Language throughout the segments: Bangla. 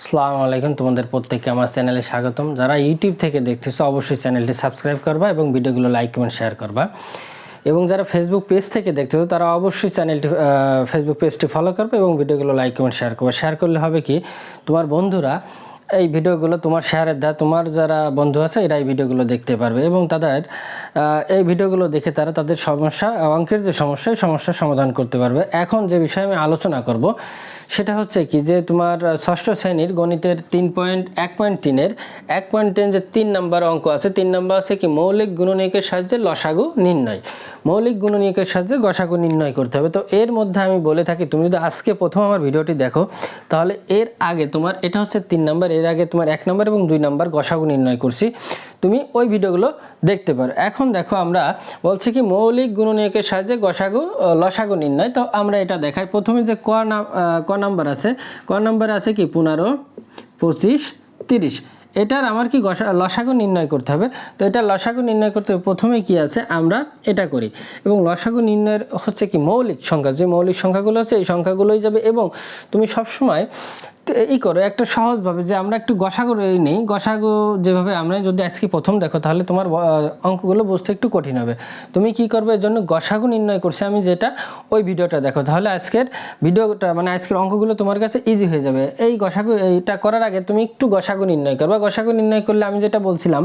আসসালামু আলাইকুম। তোমাদের প্রত্যেককে আমার চ্যানেলে স্বাগতম। যারা ইউটিউব থেকে দেখতেছো, অবশ্যই চ্যানেলটি সাবস্ক্রাইব করবা এবং ভিডিওগুলো লাইক, কমেন্ট, শেয়ার করবা। এবং যারা ফেসবুক পেজ থেকে দেখতেছো, তারা অবশ্যই চ্যানেলটি ফেসবুক পেজটি ফলো করবে এবং ভিডিওগুলো লাইক, কমেন্ট, শেয়ার করবে। শেয়ার করলে হবে কি, তোমার বন্ধুরা এই ভিডিওগুলো তোমার শেয়ারের দ্বারা, তোমার যারা বন্ধু আছে, এরা এই ভিডিওগুলো দেখতে পারবে এবং তাদের এই ভিডিওগুলো দেখে তারা তাদের সমস্যা, অঙ্কের যে সমস্যা, এই সমস্যার সমাধান করতে পারবে। এখন যে বিষয়ে আমি আলোচনা করব সেটা হচ্ছে কি যে তোমার ষষ্ঠ শ্রেণির গণিতের তিন পয়েন্ট, এক পয়েন্ট তিনের, এক পয়েন্ট তিন যে তিন নাম্বার অঙ্ক আছে, তিন নাম্বার আছে কি মৌলিক গুণনীয়কের সাহায্যে লসাগু নির্ণয়। মৌলিক গুণনীয়কের সাহায্যে গসাগু নির্ণয় করতে হবে। তো এর মধ্যে আমি বলে থাকি, তুমি যদি আজকে প্রথম আমার ভিডিওটি দেখো, তাহলে এর আগে তোমার, এটা হচ্ছে তিন নাম্বার, এর আগে তোমার এক নাম্বার এবং দুই নাম্বার গসাগু নির্ণয় করছি। তুমি ওই ভিডিওগুলো দেখতে পারো। এখন দেখো আমরা বলছি কি, মৌলিক গুণনীয়কের সাহায্যে গসাগু লসাগু নির্ণয়। তো আমরা এটা দেখাই। প্রথমে যে ক নাম ক নাম্বার আছে, ক নাম্বার আছে কি, পনেরো, পঁচিশ, তিরিশ। এটার আমার কি লসাগু নির্ণয় করতে হবে। তো এটা লসাগু নির্ণয় করতে হবে। প্রথমে কি আছে, আমরা এটা করি। এবং লসাগু নির্ণয়ের হচ্ছে কি, মৌলিক সংখ্যা। যে মৌলিক সংখ্যাগুলো আছে, এই সংখ্যাগুলোই যাবে। এবং তুমি সবসময় তো ই করো, একটা সহজভাবে যে আমরা একটু গসাগু নেই, গসাগু যেভাবে আমরা যদি আজকে প্রথম দেখো, তাহলে তোমার অঙ্কগুলো বুঝতে একটু কঠিন হবে। তুমি কি করবে এর জন্য গসাগু নির্ণয় করছি আমি যেটা ওই ভিডিওটা দেখো, তাহলে আজকের ভিডিওটা মানে আজকের অঙ্কগুলো তোমার কাছে ইজি হয়ে যাবে। এই গসাগু, এইটা করার আগে তুমি একটু গসাগু নির্ণয় করবা। গসাগু নির্ণয় করলে আমি যেটা বলছিলাম,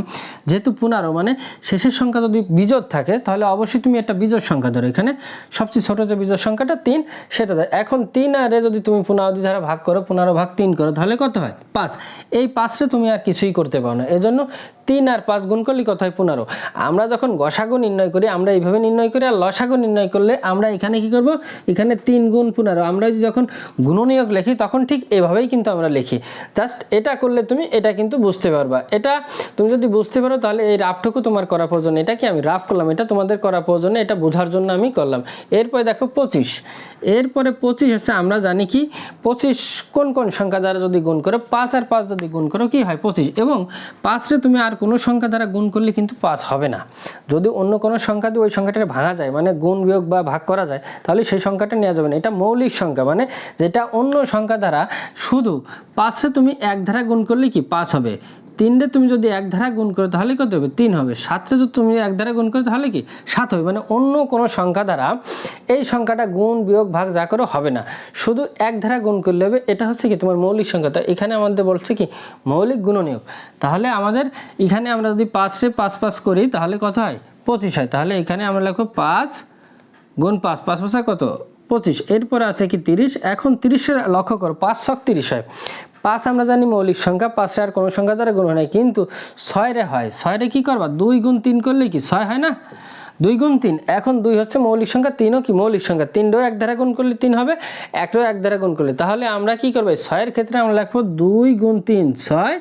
যেহেতু পুনারো মানে শেষের সংখ্যা যদি বিজোড় থাকে, তাহলে অবশ্যই তুমি একটা বিজোড় সংখ্যা ধরো। এখানে সবচেয়ে ছোটো যে বিজোড় সংখ্যাটা তিন, সেটা এখন তিন আরে যদি তুমি পুনরাবধি ধারা ভাগ করো পনেরো ভাগ তিন করো, তাহলে কত হয়? পাঁচ। এই পাঁচটা তুমি আর কিছুই করতে পারো না। এজন্য তিন আর পাঁচ গুণ করলে কত হয়? পনেরো। আমরা যখন গসাগু নির্ণয় করি, আমরা এইভাবে নির্ণয় করি, আর লসাগু নির্ণয় করলে আমরা এখানে কি করব? এখানে তিন গুণ পনেরো। আমরা যখন গুণনীয়ক লিখি, তখন ঠিক এভাবেই কিন্তু আমরা লিখি। জাস্ট এটা করলে তুমি এটা কিন্তু বুঝতে পারবা। এটা তুমি যদি বুঝতে পারো, তাহলে এই রাফটুকু তোমার করা প্রয়োজন। এটা কি আমি রাফ করলাম? এটা তোমাদের করা প্রয়োজন। এটা বোঝার জন্য আমি করলাম। এরপরে দেখো পঁচিশ। এরপরে পঁচিশ হচ্ছে, আমরা জানি কি? পঁচিশ কোন কোন সংখ্যা দ্বারা যদি গুণ করো, পাঁচ আর পাঁচ যদি গুণ করো, কি হয়? পঁচিশ। এবং পাঁচটা তুমি আর কোনো সংখ্যা দ্বারা গুণ করলে কিন্তু পাঁচ হবে না। যদি অন্য কোনো সংখ্যা দিয়ে ওই সংখ্যাটাকে ভাঙা যায় মানে গুণ বিয়োগ বা ভাগ করা যায়, তাহলে সেই সংখ্যাটা নেওয়া যাবে না। এটা মৌলিক সংখ্যা মানে যেটা অন্য সংখ্যা দ্বারা শুধু পাঁচে তুমি এক ধারা গুণ করলে কি? পাঁচ হবে। তিনটে তুমি যদি এক ধারা গুণ করো, তাহলে কত হবে? তিন হবে। সাতটা যদি তুমি এক ধারা গুণ করো, তাহলে কি? সাত হবে। মানে অন্য কোনো সংখ্যা দ্বারা এই সংখ্যাটা গুণ, বিয়োগ, ভাগ, যা করো হবে না। শুধু এক ধারা গুণ করলে হবে। এটা হচ্ছে কি? তোমার মৌলিক সংখ্যা। তো এখানে আমাদের বলছে কি? মৌলিক গুণনীয়ক। তাহলে আমাদের এখানে আমরা যদি পাঁচে পাঁচ পাঁচ করি, তাহলে কত হয়? পঁচিশ হয়। তাহলে এখানে আমরা লিখব পাঁচ গুণ পাঁচ। পাঁচ পাঁচা কত? পঁচিশ। এরপরে আছে কি? তিরিশ। এখন তিরিশের লক্ষ্য করো। পাঁচ ছক তিরিশ হয়। পাঁচ আমরা জানি মৌলিক সংখ্যা, পাঁচে আর কোনো সংখ্যা দ্বারা গুণ হয় কিন্তু ছয়রে হয়, ছয়রে কি করবা? দুই গুণ তিন করলে কি ছয় হয় না? দুই গুণ তিন। এখন দুই হচ্ছে মৌলিক সংখ্যা, তিনও কি মৌলিক সংখ্যা? তিনটাও এক ধারা গুণ করলে তিন হবে একটাও এক ধারা গুণ করলে। তাহলে আমরা কি করব? ছয়ের ক্ষেত্রে আমরা লিখব দুই গুণ তিন, ছয়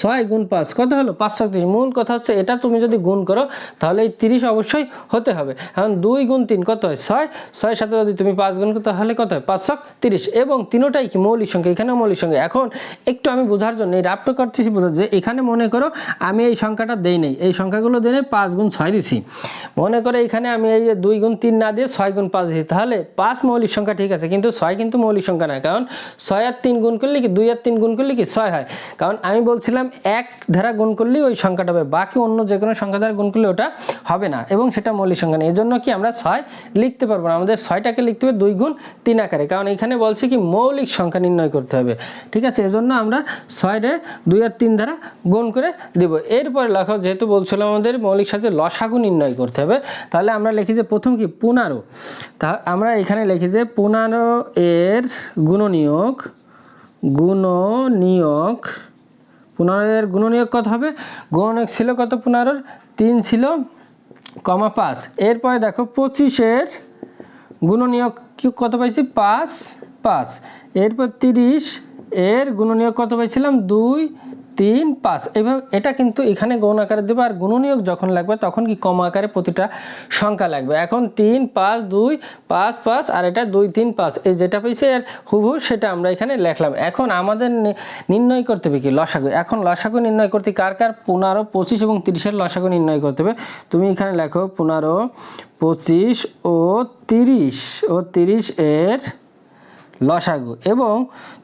ছয় গুণ পাঁচ। কত হলো? পাঁচশো তিরিশ। মূল কথা হচ্ছে, এটা তুমি যদি গুণ করো, তাহলে এই তিরিশ অবশ্যই হতে হবে। এখন দুই গুণ তিন কত হয়? ছয়, ছয়ের সাথে যদি তুমি পাঁচ গুণ করো, তাহলে কত হয়? পাঁচশো তিরিশ। এবং তিনোটাই কি মৌলিক সংখ্যা? এখানেও মৌলিক সংখ্যা। এখন একটু আমি বোঝার জন্য, এই রাপটা করতেছি বোঝার যে এখানে মনে করো, আমি এই সংখ্যাটা দেই নেই। এই সংখ্যাগুলো দিয়ে নেই পাঁচ গুণ ছয় দিছি। মনে করে এখানে আমি এই যে দুই গুণ তিন না দিয়ে ছয় গুণ পাঁচ দিই তাহলে পাঁচ মৌলিক সংখ্যা ঠিক আছে, কিন্তু ছয় কিন্তু মৌলিক সংখ্যা নয়, কারণ ছয় আর তিন গুণ করলে কি, দুই আর তিন গুণ করলে কি, ছয় হয়। কারণ আমি বলছিলাম এক ধারা গুণ করলেই ওই সংখ্যাটা হবে, বাকি অন্য যে কোনো সংখ্যা দ্বারা গুণ করলে ওটা হবে না, এবং সেটা মৌলিক সংখ্যা নেই এই জন্য কি আমরা ছয় লিখতে পারব না, আমাদের ছয়টাকে লিখতে হবে দুই গুণ তিন আকারে, কারণ এখানে বলছে কি মৌলিক সংখ্যা নির্ণয় করতে হবে, ঠিক আছে? এজন্য আমরা ছয়রে দুই আর তিন ধারা গুণ করে দেব। এরপরে লেখো, যেহেতু বলছিলাম আমাদের মৌলিক সাথে লসাগু নির্ণয় করতে হবে তাহলে আমরা লিখি যে প্রথম কি? পনেরো। তা আমরা এখানে লিখি যে পনেরো এর গুণনীয়ক গুণনীয়ক পনেরোর গুণনীয়ক কত হবে? গুণনীয়ক ছিল কত পনেরোর? তিন ছিল কমা পাঁচ। এরপরে দেখো পঁচিশের গুণনীয়ক কত পাইছি? পাঁচ পাঁচ। এরপর তিরিশ এর গুণনীয়ক কত পাইছিলাম? দুই তিন পাঁচ এভাবে এটা কিন্তু এখানে গৌণ আকারে দেবে আর গুণনীয়ক যখন লাগবে তখন কি কম আকারে প্রতিটা সংখ্যা লাগবে। এখন তিন পাঁচ দুই পাঁচ পাঁচ আর এটা দুই তিন পাঁচ এই যেটা পেয়েছে এর হুবহু সেটা আমরা এখানে লেখলাম। এখন আমাদের নির্ণয় করতে হবে কি? লসাগু। এখন লসাগু নির্ণয় করতে কার কার? পনেরো, পঁচিশ এবং তিরিশের লসাগু নির্ণয় করতে হবে। তুমি এখানে লেখো পনেরো, পঁচিশ ও তিরিশ। ও তিরিশ এর লসাগু। এবং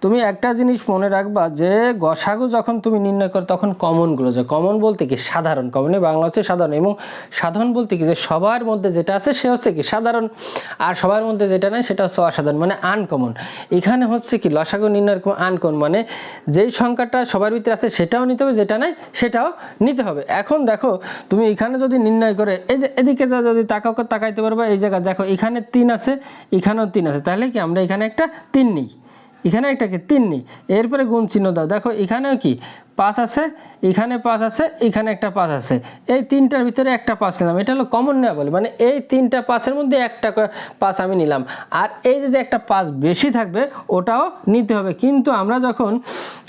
তুমি একটা জিনিস মনে রাখবা যে, গসাগু যখন তুমি নির্ণয় করো তখন কমনগুলো যে কমন বলতে কি? সাধারণ। কমনে বাংলা হচ্ছে সাধারণ। এবং সাধারণ বলতে কি? যে, সবার মধ্যে যেটা আছে সে হচ্ছে কি? সাধারণ। আর সবার মধ্যে যেটা নাই সেটা হচ্ছে অসাধারণ মানে আনকমন এখানে হচ্ছে কি? লসাগু নির্ণয়ের আনকমন মানে যেই সংখ্যাটা সবার ভিতরে আছে সেটাও নিতে হবে, যেটা নাই সেটাও নিতে হবে। এখন দেখো, তুমি এখানে যদি নির্ণয় করে, এই যে এদিকে যদি তাকাও, তাকাইতে পারবা, এই জায়গা দেখো এখানে তিন আছে, এখানেও তিন আছে। তাহলে কি আমরা এখানে একটা তিন নিই। এখানে একটাকে তিন নিই। এরপরে গুণ চিহ্ন দাও। দেখো এখানেও কি? পাঁচ আছে, এখানে পাঁচ আছে, এখানে একটা পাঁচ আছে। এই তিনটার ভিতরে একটা পাঁচ নিলাম। এটা হলো কমন নেওয়া বলে মানে এই তিনটা পাঁচের মধ্যে একটা পাঁচ আমি নিলাম। আর এই যে একটা পাঁচ বেশি থাকবে, ওটাও নিতে হবে। কিন্তু আমরা যখন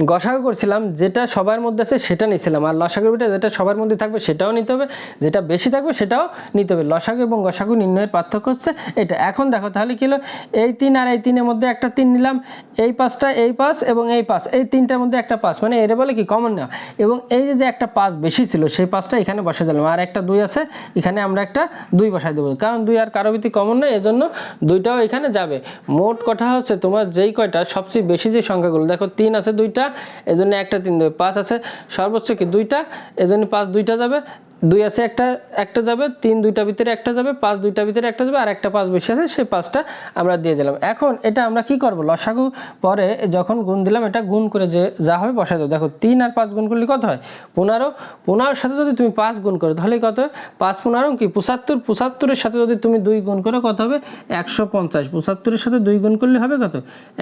গসাগু করছিলাম, যেটা সবার মধ্যে আছে সেটা নিছিলাম। আর ভিতরে যেটা সবার মধ্যে থাকবে সেটাও নিতে হবে। যেটা বেশি থাকবে সেটাও নিতে হবে। লসাগু এবং গসাগু নির্ণয়ের পার্থক্য হচ্ছে এটা। এখন দেখো তাহলে কি হলো? এই তিন আর এই তিনের মধ্যে একটা তিন নিলাম। এই পাঁচটা এই পাঁচ এবং এই পাঁচ। এই তিনটার মধ্যে একটা পাঁচ। মানে এটা বলে কি? কমন না এবং এই যে যে একটা পাঁচ বেশি ছিল, সেই পাঁচটা এখানে বসাই দিলাম। আর একটা দুই আছে, এখানে আমরা একটা দুই বসাই দেবো। কারণ দুই আর কারও ভিত্তি কমন নয়, এজন্য দুইটাও এখানে যাবে। মোট কথা হচ্ছে তোমার যেই কয়টা, সবচেয়ে বেশি যে সংখ্যাগুলো, দেখো তিন আছে দুইটা, এজন্য একটা তিন দেবে। পাঁচ আছে, সর্বোচ্চ কি দুইটা, এজন্য পাঁচ দুইটা যাবে। দুই আছে, একটা একটা যাবে, তিন দুইটা ভিতরে একটা যাবে, পাঁচ দুইটা ভিতরে একটা যাবে, আর একটা পাঁচ বেশি আছে, সেই পাঁচটা আমরা দিয়ে দিলাম। এখন এটা আমরা কি করব? লসাগু পরে যখন গুণ দিলাম, এটা গুণ করে যে যা হবে বসাই দেবো দেখো, তিন আর পাঁচ গুণ করলে কত হয়? পনেরো। পনেরোর সাথে যদি তুমি পাঁচ গুণ করো, তাহলে কত হয়? পাঁচ পনেরো কি? পঁচাত্তর। পঁচাত্তরের সাথে যদি তুমি দুই গুণ করো, কত হবে? একশো পঞ্চাশ। পঁচাত্তরের সাথে দুই গুণ করলে হবে কত?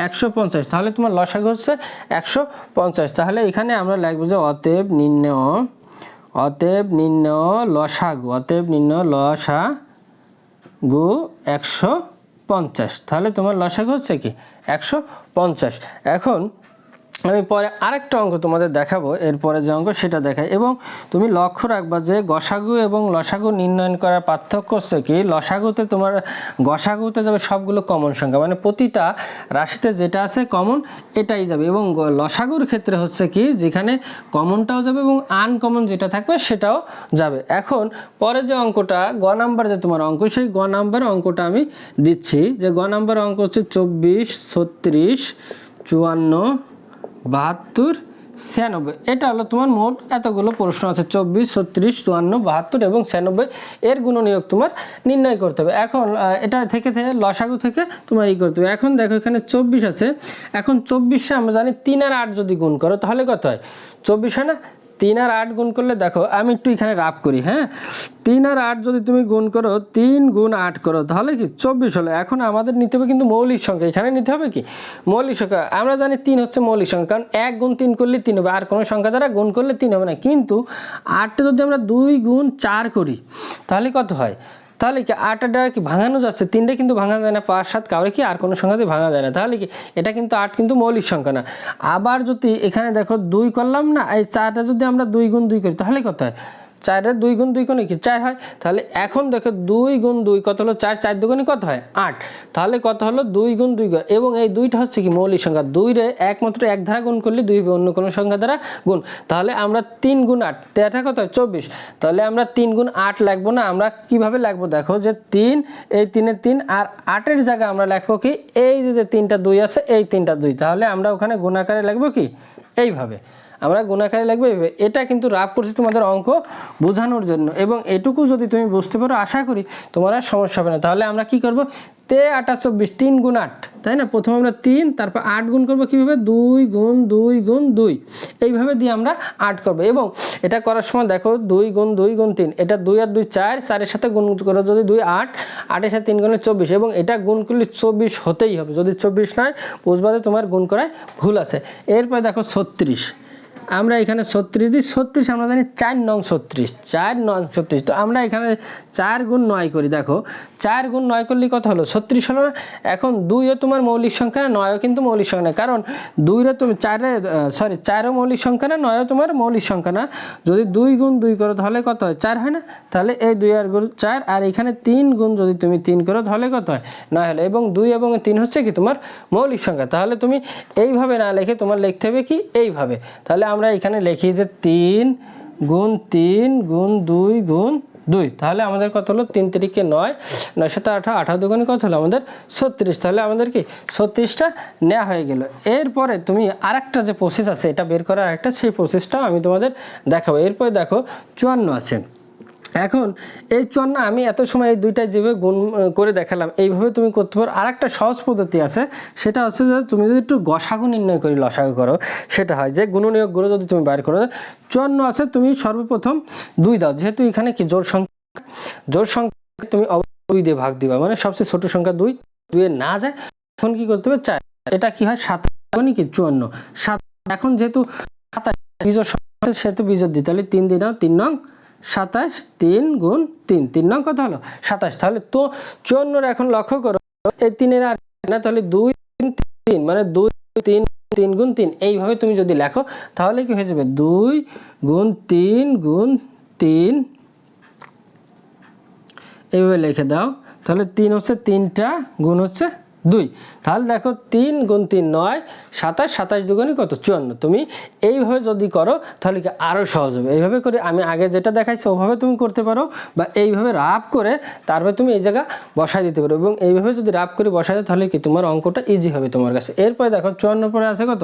একশো পঞ্চাশ। তাহলে তোমার লসাগু হচ্ছে একশো পঞ্চাশ। তাহলে এখানে আমরা লিখব যে অতএব নির্ণয় অতএব নিম্ন লসা গু অতএব নিম্ন লসা গু একশো পঞ্চাশ। তাহলে তোমার লসাগু হচ্ছে কি? একশো পঞ্চাশ। এখন আমি পরে আরেকটা অঙ্ক তোমাদের দেখাবো এরপরে যে অঙ্ক সেটা দেখাই। এবং তুমি লক্ষ্য রাখবা যে গসাগু এবং লসাগু নির্ণয়ন করার পার্থক্য হচ্ছে কি, লসাগুতে তোমার, গসাগুতে যাবে সবগুলো কমন সংখ্যা মানে প্রতিটা রাশিতে যেটা আছে কমন এটাই যাবে। এবং লসাগুর ক্ষেত্রে হচ্ছে কি, যেখানে কমনটাও যাবে এবং আনকমন যেটা থাকবে সেটাও যাবে। এখন পরে যে অঙ্কটা, গ নাম্বার যে তোমার অঙ্ক, সেই গ নাম্বার অঙ্কটা আমি দিচ্ছি। যে গ নাম্বার অঙ্ক হচ্ছে চব্বিশ, ছত্রিশ, চুয়ান্ন বাহাত্তর, ছিয়ানব্বই। এটা হলো তোমার মোট এতগুলো প্রশ্ন আছে, চব্বিশ, ছত্রিশ, চুয়ান্ন, বাহাত্তর এবং ছিয়ানব্বই। এর গুণনীয়ক তোমার নির্ণয় করতে হবে। এখন এটা থেকে থেকে, লসাগু থেকে তোমার ই করতে হবে। এখন দেখো এখানে চব্বিশ আছে। এখন চব্বিশে আমরা জানি তিন আর আট যদি গুণ করো, তাহলে কত হয়? চব্বিশ হয় না? তিন আর আট গুণ করলে দেখো, আমি একটু এখানে রাফ করি হ্যাঁ? তিন আর আট যদি তুমি গুণ করো, তিন গুণ আট করো, তাহলে কি চব্বিশ হলো? এখন আমাদের নিতে হবে কিন্তু মৌলিক সংখ্যা, এখানে নিতে হবে কি? মৌলিক সংখ্যা, আমরা জানি তিন হচ্ছে মৌলিক সংখ্যা, কারণ এক গুণ তিন করলে তিন হবে, আর কোনো সংখ্যা দ্বারা গুণ করলে তিন হবে না। কিন্তু আটটা যদি আমরা দুই গুণ চার করি, তাহলে কত হয়? তাহলে কি আটটা কি ভাঙানো যাচ্ছে? তিনটা কিন্তু ভাঙা যায় না, পাঁচ, সাত কাউরে কি আর কোনো সংখ্যাতে ভাঙা যায় না। তাহলে কি এটা কিন্তু আট কিন্তু মৌলিক সংখ্যা না। আবার যদি এখানে দেখো দুই করলাম না, এই চারটা যদি আমরা দুই গুণ দুই করি, তাহলে কত হয়? চারের দুই গুণ দুই গুণে কি চার হয়? তাহলে এখন দেখো দুই গুণ দুই কত হলো? চার চার দুগুণে কত হয়? আট। তাহলে কত হলো? দুই গুণ দুই গুণ। এবং এই দুইটা হচ্ছে কি মৌলিক সংখ্যা? দুই রে একমাত্র এক ধারা গুণ করলে দুই হবে অন্য কোনো সংখ্যা দ্বারা গুণ। তাহলে আমরা তিন গুণ আট। তেরোটা কত চব্বিশ। তাহলে আমরা তিন গুণ আট লাগবো না? আমরা কীভাবে লাগবো? দেখো যে তিন, এই তিনের তিন আর আটের জায়গায় আমরা লিখব কি? এই যে তিনটা দুই আছে, এই তিনটা দুই। তাহলে আমরা ওখানে গুণাকারে লিখব কি? এইভাবে। আমরা গুণাকারে লাগবে। এটা কিন্তু রাফ করছি তোমাদের অঙ্ক বোঝানোর জন্য। এবং এটুকু যদি তুমি বুঝতে পারো, আশা করি তোমার আর সমস্যা হবে না। তাহলে আমরা কি করব? তে আটা চব্বিশ, তিন গুণ আট, তাই না? প্রথমে আমরা তিন, তারপর আট গুণ করব কীভাবে? দুই গুণ দুই গুণ, দুই। এইভাবে দিয়ে আমরা আট করব। এবং এটা করার সময় দেখো, দুই গুণ দুই গুণ, তিন। এটা দুই আর দুই চার, চারের সাথে গুণ করো যদি দুই, আট। আটের সাথে তিন গুণে চব্বিশ। এবং এটা গুণ করলে চব্বিশ হতেই হবে। যদি চব্বিশ নয় বুঝবারে তোমার গুণ করায় ভুল আছে। এরপর দেখো ছত্রিশ। আমরা এখানে ছত্রিশ দিই, ছত্রিশ আমরা জানি চার নং ছত্রিশ, চার নং ছত্রিশ। তো আমরা এখানে চার গুণ নয় করি, দেখো, চার গুণ নয় করলে কত হলো? ছত্রিশ হলো না? এখন দুইও তোমার মৌলিক সংখ্যা না, নয়ও কিন্তু মৌলিক সংখ্যা না। কারণ দুইরে তুমি, চারে সরি চারও মৌলিক সংখ্যা না, নয়ও তোমার মৌলিক সংখ্যা না। যদি দুই গুণ দুই করো তাহলে কত হয়? চার হয় না? তাহলে এই দুই আর গুণ চার, আর এখানে তিন গুণ যদি তুমি তিন করো তাহলে কত হয়? নয় হলো। এবং দুই এবং তিন হচ্ছে কি তোমার মৌলিক সংখ্যা। তাহলে তুমি এইভাবে না লিখে তোমার লিখতে হবে কি? এইভাবে। তাহলে আমরা এখানে লিখি যে তিন গুণ তিন গুণ দুই গুণ দুই। তাহলে আমাদের কত হলো? তিন তারিখে নয় নয় সাথে আঠা, আঠারো দুগুণে কত হলো? আমাদের ছত্রিশ। তাহলে আমাদের কি? ছত্রিশটা নেওয়া হয়ে গেল। এরপরে তুমি আরেকটা যে প্রসেস আছে, এটা বের করার একটা সেই প্রসেসটাও আমি তোমাদের দেখাবো। এরপরে দেখো, চুয়ান্ন আছে। এখন এই চুয়ান্ন আমি এত সময় এই দুইটা যেভাবে গুণ করে দেখালাম এইভাবে তুমি করতে পারো। আর একটা সহজ পদ্ধতি আছে সেটা হচ্ছে যে তুমি যদি একটু গসাগু নির্ণয় করি লসাগু করো সেটা হয় যে গুণনীয়কগুলো যদি তুমি বাইর করো চুয়ান্ন আছে তুমি সর্বপ্রথম দুই দাও যেহেতু এখানে কি জোর সংখ্যা জোর সংখ্যা তুমি দুই দিয়ে ভাগ দিবা মানে সবচেয়ে ছোট সংখ্যা দুই দুয়ে না যায় এখন কি করতে হবে চার এটা কি হয় সাত মানে কি চুয়ান্ন সাত এখন যেহেতু সাতাশ আছে, সেহেতু বিজোড় দিই তাহলে তিন দিন তিন নং সাতাশ তিন গুণ তিন তিন নং কত হলো সাতাশ। তাহলে তো চুয়ান্নর এখন লক্ষ্য করো, এই তিনের আর না, তাহলে দুই তিন তিন মানে দুই তিন তিন গুণ তিন, এইভাবে তুমি যদি লেখো, তাহলে কি হয়ে যাবে? দুই গুণ তিন গুণ তিন, এইভাবে লিখে দাও, তাহলে তিন হচ্ছে তিনটা, গুণ হচ্ছে দুই। তাহলে দেখো তিন গুণ তিন নয়, সাতাশ সাতাশ দুগুণে কত? চুয়ান্ন। তুমি এইভাবে যদি করো, তাহলে কি আরও সহজ হবে? এইভাবে করে আমি আগে যেটা দেখাইছি, ওভাবে তুমি করতে পারো বা এইভাবে রাফ করে তারপরে তুমি এই জায়গা বসাই দিতে পারো এবং এইভাবে যদি রাফ করে বসাই দাও, তাহলে কি তোমার অঙ্কটা ইজি হবে তোমার কাছে। এরপরে দেখো চুয়ান্ন পরে আছে কত?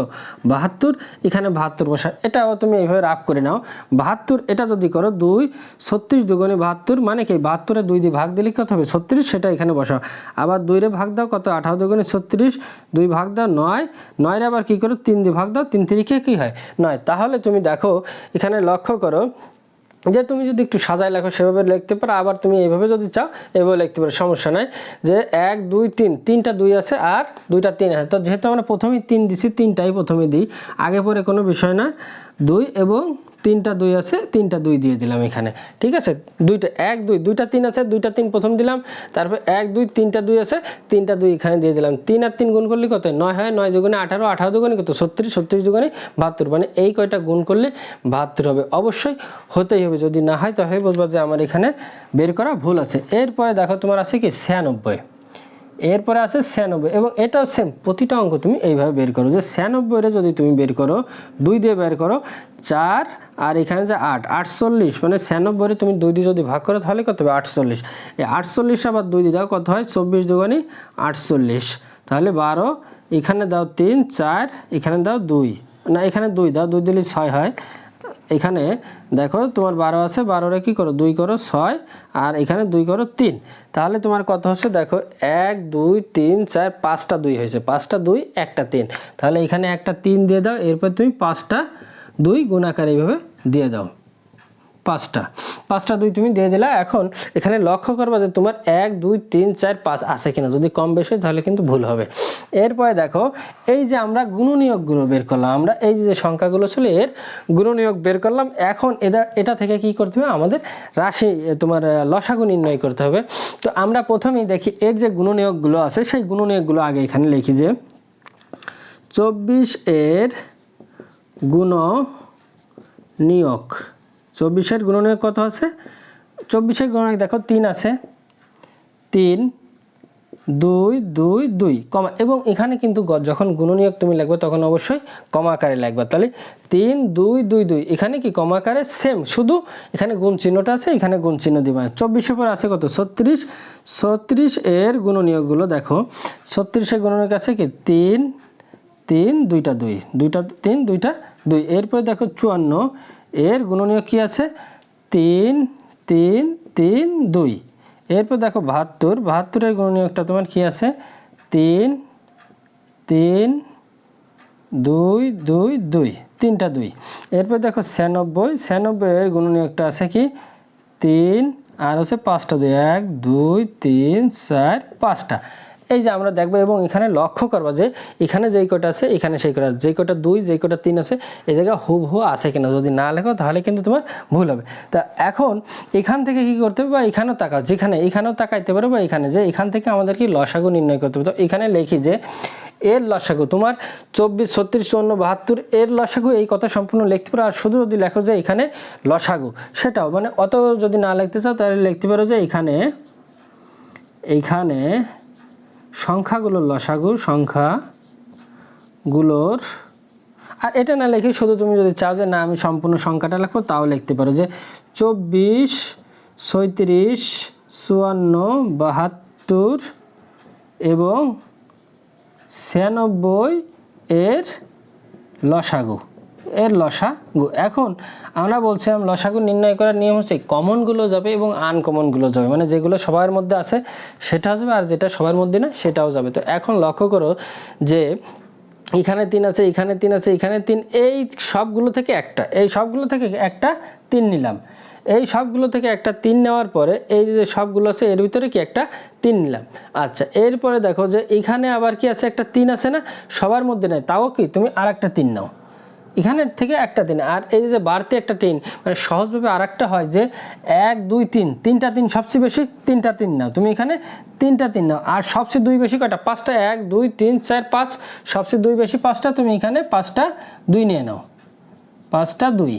বাহাত্তর। এখানে বাহাত্তর বসা এটাও তুমি এইভাবে রাফ করে নাও। বাহাত্তর, এটা যদি করো দুই, ছত্রিশ দুগুণে বাহাত্তর মানে কি বাহাত্তরে দুই দিয়ে ভাগ দিলে কত হবে? ছত্রিশ, সেটা এখানে বসাও। আবার দুইরে ভাগ দাও, কত? আঠারো দুগুণে ছত্রিশ, দুই ভাগ দাও নয়, নয়ের আবার কী করো? তিন দিয়ে ভাগ দাও, তিন তিরিকে কী হয়? নয়। তাহলে তুমি দেখো, এখানে লক্ষ্য করো যে তুমি যদি একটু সাজায় লেখো, সেভাবে লিখতে পারো। আবার তুমি এইভাবে যদি চাও, এভাবে লিখতে পারো। সমস্যা নাই। যে এক, দুই, তিন, তিনটা দুই আছে আর দুইটা তিন আছে। তো যেহেতু আমরা প্রথমেই তিন দিছি, তিনটাই প্রথমে দিই। আগে পরে কোনো বিষয় না। দুই এবং তিনটা দুই আছে, তিনটা দুই দিয়ে দিলাম এখানে, ঠিক আছে? দুইটা, এক, দুই, দুইটা তিন আছে, দুইটা তিন প্রথম দিলাম, তারপর এক, দুই, তিনটা দুই আছে, তিনটা দুই এখানে দিয়ে দিলাম। তিন আর তিন গুণ করলে কত? নয় হয় নয় দুগুণে আঠারো আঠারো দুগুণে কত? ছত্রিশ ছত্রিশ দুগুণে বাহাত্তর মানে এই কয়টা গুণ করলে বাহাত্তর হবে। অবশ্যই হতেই হবে, যদি না হয় তাহলে বুঝবা যে আমার এখানে বের করা ভুল আছে। এরপরে দেখো তোমার আছে কি? ছিয়ানব্বই। এরপরে আছে ছিয়ানব্বই, এবং এটাও সেম প্রতিটা অঙ্ক তুমি এইভাবে বের করো, যে ছিয়ানব্বইরে যদি তুমি বের করো, দুই দিয়ে বের করো, চার, আর এখানে যে আট, আটচল্লিশ মানে ছিয়ানব্বইরে তুমি দুই দিয়ে যদি ভাগ করো, তাহলে কত হবে? আটচল্লিশ। এই আটচল্লিশ আবার দুই দিয়ে দাও, কত হয়? চব্বিশ দুগানি আটচল্লিশ। তাহলে বারো, এখানে দাও তিন, চার, এখানে দাও দুই। না, এখানে দুই, দাও দুই দিলে ছয় হয়। এখানে দেখো তোমার বারো আছে, বারোরে কী করো? দুই করো ছয়, আর এখানে দুই করো তিন। তাহলে তোমার কত হচ্ছে? দেখো এক, দুই, তিন, চার, পাঁচটা দুই হয়েছে। পাঁচটা দুই, একটা তিন। তাহলে এখানে একটা তিন দিয়ে দাও, এরপর তুমি পাঁচটা দুই গুণাকার এইভাবে দিয়ে দাও। পাঁচটা। পাঁচটা দুই তুমি দিয়ে দিলা, এখন এখানে লক্ষ্য করবা যে তোমার এক, দুই, তিন, চার, পাঁচ আছে কিনা। যদি কম বেশি হয় তাহলে কিন্তু ভুল হবে। এরপরে দেখো, এই যে আমরা গুণনীয়কগুলো বের করলাম, আমরা এই যে সংখ্যাগুলো ছিল এর গুণনীয়ক বের করলাম, এখন এটা এটা থেকে কি করতে হবে? আমাদের রাশি তোমার লসাগু নির্ণয় করতে হবে। তো আমরা প্রথমেই দেখি এর যে গুণনীয়কগুলো আছে, সেই গুণনীয়কগুলো আগে এখানে লিখি যে চব্বিশ এর গুণ নিয়োগ চব্বিশের গুণনীয়ক কত আছে? চব্বিশের গুণনীয়ক দেখো, তিন আছে। তিন, দুই দুই দুই, কমা। এবং এখানে কিন্তু যখন গুণনীয়ক তুমি লাগবে তখন অবশ্যই কমা আকারে লিখবে। তাহলে তিন, দুই দুই দুই, এখানে কি কমা আকারে? সেম শুধু এখানে গুণ চিহ্নটা আছে, এখানে গুণ চিহ্ন দিবা। চব্বিশের পর আছে কত? ছত্রিশ। ছত্রিশ এর গুণনীয়কগুলো দেখো, ছত্রিশের গুণনীয়ক আছে কি? তিন তিন, দুইটা দুই, দুইটা তিন, দুইটা দুই। এরপর দেখো চুয়ান্ন এর গুণনীয় কি আছে? তিন তিন তিন, দুই। এরপর দেখো বাহাত্তর, বাহাত্তরের গুণনীয়কটা তোমার কি আছে? তিন তিন, দুই দুই দুই, তিনটা দুই। এরপর দেখো ছিয়ানব্বই ছিয়ানব্বই এর গুণনীয়কটা আছে কি? তিন, আর হচ্ছে পাঁচটা দুই, এক, দুই, তিন, চার, পাঁচটা। এই যে আমরা দেখব এবং এখানে লক্ষ্য করব যে এখানে যেই কটা আছে, এখানে সেই কটা যেই কটা দুই, যেই কটা তিন আছে, এই জায়গায় হুবহু আছে কিনা যদি না লেখো তাহলে কিন্তু তোমার ভুল হবে। তা এখন এখান থেকে কি করতে হবে বা এখানেও তাকাও, যেখানে এখানেও তাকাইতে পারো বা এখানে যে এখান থেকে আমাদের কি লসাগু নির্ণয় করতে হবে। তো এখানে লিখি যে এর লসাগু, তোমার চব্বিশ, ছত্রিশ, চুয়ান্ন, বাহাত্তর, এর লসাগু এই কথা সম্পূর্ণ লিখতে পারো। আর শুধু যদি লেখো যে এখানে লসাগু, সেটাও মানে অত যদি না লিখতে চাও তাহলে লিখতে পারো যে এখানে এইখানে সংখ্যাগুলোর লসাগু সংখ্যাগুলোর আর এটা না লিখে শুধু তুমি যদি চাও যে না, আমি সম্পূর্ণ সংখ্যাটা লিখব, তাও লিখতে পারো যে চব্বিশ, ছয়ত্রিশ, চুয়ান্ন, বাহাত্তর এবং ছিয়ানব্বই এর লসাগু। এর লসাগু এখন আমরা বলছিলাম, লসাগু নির্ণয় করার নিয়ম হচ্ছে কমনগুলো যাবে এবং আনকমনগুলো যাবে। মানে যেগুলো সবার মধ্যে আছে, সেটাও যাবে আর যেটা সবার মধ্যে না, সেটাও যাবে। তো এখন লক্ষ্য করো যে এখানে তিন আছে, এখানে তিন আছে, এখানে তিন, এই সবগুলো থেকে একটা, এই সবগুলো থেকে একটা তিন নিলাম। এই সবগুলো থেকে একটা তিন নেওয়ার পরে এই যে সবগুলো আছে, এর ভিতরে কি একটা তিন নিলাম। আচ্ছা এরপরে দেখো যে এখানে আবার কি আছে? একটা তিন আছে না? সবার মধ্যে নেই। তাও কি? তুমি আর একটা তিন নাও। এখানে থেকে একটা দিন। আর এই যে বাড়তি একটা তিন মানে সহজভাবে আর একটা হয় যে এক, দুই, তিন, তিনটা তিন সবচেয়ে বেশি তিনটা তিন নাও। তুমি এখানে তিনটা তিন নাও। আর সবচেয়ে দুই বেশি কয়টা? পাঁচটা এক, দুই, তিন, চার, পাঁচ। সবচেয়ে দুই বেশি পাঁচটা তুমি এখানে পাঁচটা দুই নিয়ে নাও। পাঁচটা দুই।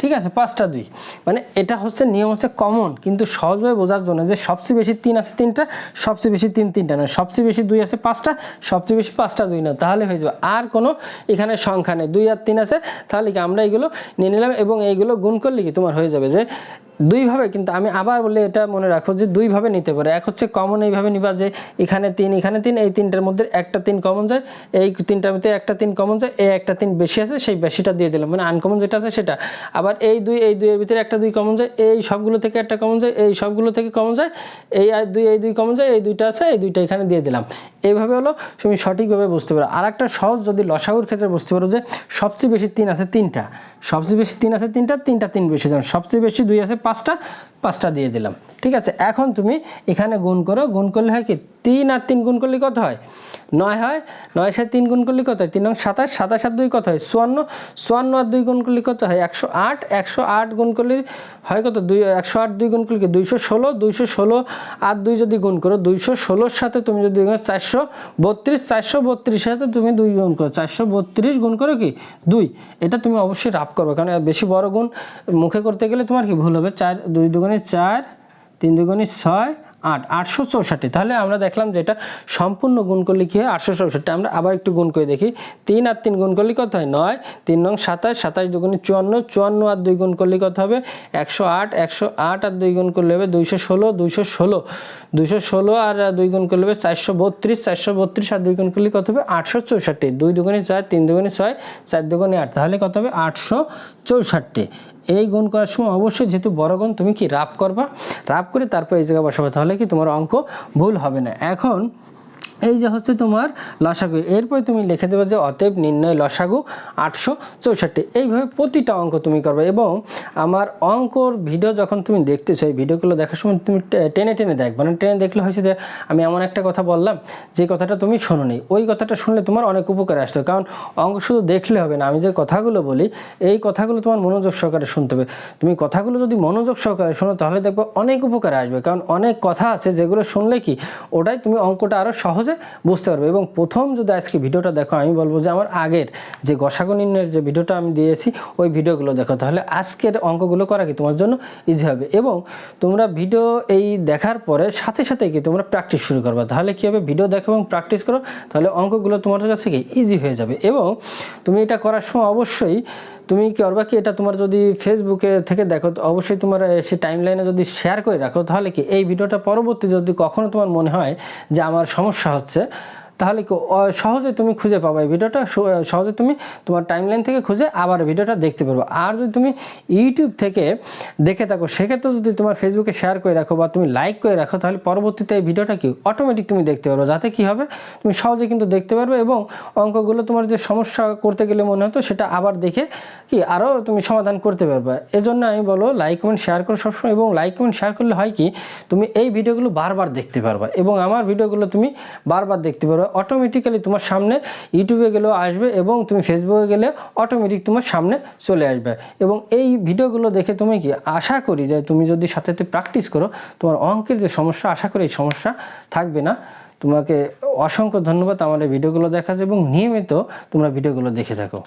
ঠিক আছে, পাঁচটা দুই। মানে এটা হচ্ছে নিয়ম হচ্ছে কমন কিন্তু সহজভাবে বোঝার জন্য যে সবচেয়ে বেশি তিন আছে তিনটা, সবচেয়ে বেশি তিন তিনটা নয়। সবচেয়ে বেশি দুই আছে পাঁচটা, সবচেয়ে বেশি পাঁচটা দুই না তাহলে হয়ে যাবে। আর কোনো এখানে সংখ্যা নেই। দুই আর তিন আছে, তাহলে কি আমরা এইগুলো নিয়ে নিলাম এবং এইগুলো গুণ করলে কি তোমার হয়ে যাবে যে দুইভাবে, কিন্তু আমি আবার বলে এটা মনে রাখো যে দুইভাবে নিতে পারে। এক হচ্ছে কমন এইভাবে নিবা যে এখানে তিন এখানে তিন, এই তিনটার মধ্যে একটা তিন কমন যায়, এই তিনটার মধ্যে একটা তিন কমন যায়, এই একটা তিন বেশি আছে, সেই বেশিটা দিয়ে দিলাম। মানে আনকমন যেটা আছে সেটা। আবার এই দুই, এই দুইয়ের ভিতরে একটা দুই কমন যায়, এই সবগুলো থেকে একটা কমন যায়, এই সবগুলো থেকে কমন যায়, এই দুই এই দুই কমন যায়, এই দুইটা আছে, এই দুইটা এখানে দিয়ে দিলাম। এইভাবে হলো তুমি সঠিকভাবে বুঝতে পারো। আর একটা সহজ যদি লসাগুর ক্ষেত্রে বুঝতে পারো যে সবচেয়ে বেশি তিন আছে তিনটা। সবচেয়ে বেশি তিন আছে তিনটা তিনটা তিন বেশি দিলাম সবচেয়ে বেশি দুই আছে পাঁচটা পাঁচটা দিয়ে দিলাম। ঠিক আছে? এখন তুমি এখানে গুণ করো, গুণ করলে হয় কি? তিন আর তিন গুণ করলে কত হয়? নয় হয়? নয় সাথে তিন গুণ করলে কত হয়? তিন সাতাশ সাতাশ আর দুই কত হয়? চুয়ান্ন। চুয়ান্ন আর দুই গুণ করলে কত হয়? একশো আট। একশো আট গুণ করলে হয় কত? দুই, একশো আট দুই গুণ করলে কি? দুইশো ষোলো। দুইশো ষোলো আর দুই যদি গুণ করো, দুইশো ষোলোর সাথে তুমি যদি চারশো বত্রিশ। চারশো বত্রিশের সাথে তুমি দুই গুণ করো। চারশো বত্রিশ গুণ করো কি? দুই। এটা তুমি অবশ্যই রাফ করবে কারণ বেশি বড় গুণ মুখে করতে গেলে তোমার কি ভুল হবে? চার, দুই দুগুণে চার, তিন দুগুণে ছয়, আট, আটশো চৌষট্টি। তাহলে আমরা দেখলাম যে এটা সম্পূর্ণ গুণ করলে কী হয়? আটশো চৌষট্টি। আমরা আবার একটু গুণ করে দেখি। তিন আর তিন গুণ করলে কত হয়? নয়। তিন নং সাতাশ সাতাশ দুগুণে চুয়ান্ন চুয়ান্ন আর দুই গুণ করলে কত হবে? একশো আট একশো আট আর দুই গুণ করলে হবে দুইশো ষোলো দুইশো ষোলো। দুইশো ষোলো আর দুই গুণ করলে হবে চারশো বত্রিশ চারশো বত্রিশ আর দুই গুণ করলে কত হবে? আটশো চৌষট্টি। দুই দুগুণে চার তিন দুগুণে ছয়, চার দুগুণে আট। তাহলে কত হবে? আটশো চৌষট্টি। এই গুণ করার সময় অবশ্যই যেহেতু বড় গুণ, তুমি কি রাপ করবা? রাপ করে তারপর এই জায়গায় বসাবো, তাহলে কি তোমার অঙ্ক ভুল হবে না। এখন এই যে হচ্ছে তোমার লসাগু। এরপরে তুমি লিখে দেবে যে অতএব নির্ণয় লসাগু আটশো চৌষট্টি। এইভাবে প্রতিটা অঙ্ক তুমি করবে এবং আমার অঙ্কর ভিডিও যখন তুমি দেখতেছো, এই ভিডিওগুলো দেখার সময় তুমি টেনে টেনে দেখবে। না টেনে দেখলে হয়েছে যে আমি এমন একটা কথা বললাম, যে কথাটা তুমি শোনো নি ওই কথাটা শুনলে তোমার অনেক উপকারে আসতো কারণ অঙ্ক শুধু দেখলে হবে না। আমি যে কথাগুলো বলি, এই কথাগুলো তোমার মনোযোগ সহকারে শুনতে হবে। তুমি কথাগুলো যদি মনোযোগ সহকারে শোনো, তাহলে দেখবে অনেক উপকারে আসবে। কারণ অনেক কথা আছে যেগুলো শুনলে কি, ওটাই তুমি অঙ্কটা আরও সহজে বুঝতে পারবে। এবং প্রথম যদি আজকে ভিডিওটা দেখো, আমি বলব যে আমার আগের যে গসাগু নির্ণয়ের যে ভিডিওটা আমি দিয়েছি, ওই ভিডিওগুলো দেখো। তাহলে আজকের অঙ্কগুলো করা কি তোমার জন্য ইজি হবে। এবং তোমরা ভিডিও এই দেখার পরে সাথে সাথে কি তোমরা প্র্যাকটিস শুরু করবে। তাহলে কী হবে? ভিডিও দেখো এবং প্র্যাকটিস করো, তাহলে অঙ্কগুলো তোমার কাছে কি? ইজি হয়ে যাবে। এবং তুমি এটা করার সময় অবশ্যই তুমি কি করবা কি? এটা তোমার যদি ফেসবুকে থেকে দেখো অবশ্যই তোমার সে টাইম লাইনে যদি শেয়ার করে রাখো, তাহলে কি? এই ভিডিওটা পরবর্তী যদি কখনো তোমার মনে হয় যে আমার সমস্যা হচ্ছে। তাহলে সহজে তুমি খুঁজে পাবে এই ভিডিওটা সহজে তুমি তোমার টাইমলাইন থেকে খুঁজে আবার ভিডিওটা দেখতে পারবে। আর যদি তুমি ইউটিউব থেকে দেখে থাকো সেক্ষেত্রে যদি তোমার ফেসবুকে শেয়ার করে রাখো বা তুমি লাইক করে রাখো, তাহলে পরবর্তীতে এই ভিডিওটা কি অটোমেটিক তুমি দেখতে পারবে। যাতে কি হবে, তুমি সহজে কিন্তু দেখতে পারবে এবং অঙ্কগুলো তোমার যে সমস্যা করতে গেলে মনে হতো, সেটা আবার দেখে কি আরও তুমি সমাধান করতে পারবে। এজন্য আমি বলো লাইক কমেন্ট শেয়ার করো সবসময় এবং লাইক কমেন্ট শেয়ার করলে হয় কি, তুমি এই ভিডিওগুলো বারবার দেখতে পারবে এবং আমার ভিডিওগুলো তুমি বারবার দেখতে পারবে। অটোমেটিক্যালি তোমার সামনে ইউটিউবে গেলেও আসবে এবং তুমি ফেসবুকে গেলে অটোমেটিক তোমার সামনে চলে আসবে। এবং এই ভিডিওগুলো দেখে তুমি কি আশা করি যে তুমি যদি সাথে সাথে প্র্যাকটিস করো, তোমার অঙ্কের যে সমস্যা, আশা করি এই সমস্যা থাকবে না। তোমাকে অসংখ্য ধন্যবাদ আমার এই ভিডিওগুলো জন্য এবং নিয়মিত তোমরা ভিডিওগুলো দেখে থাকো।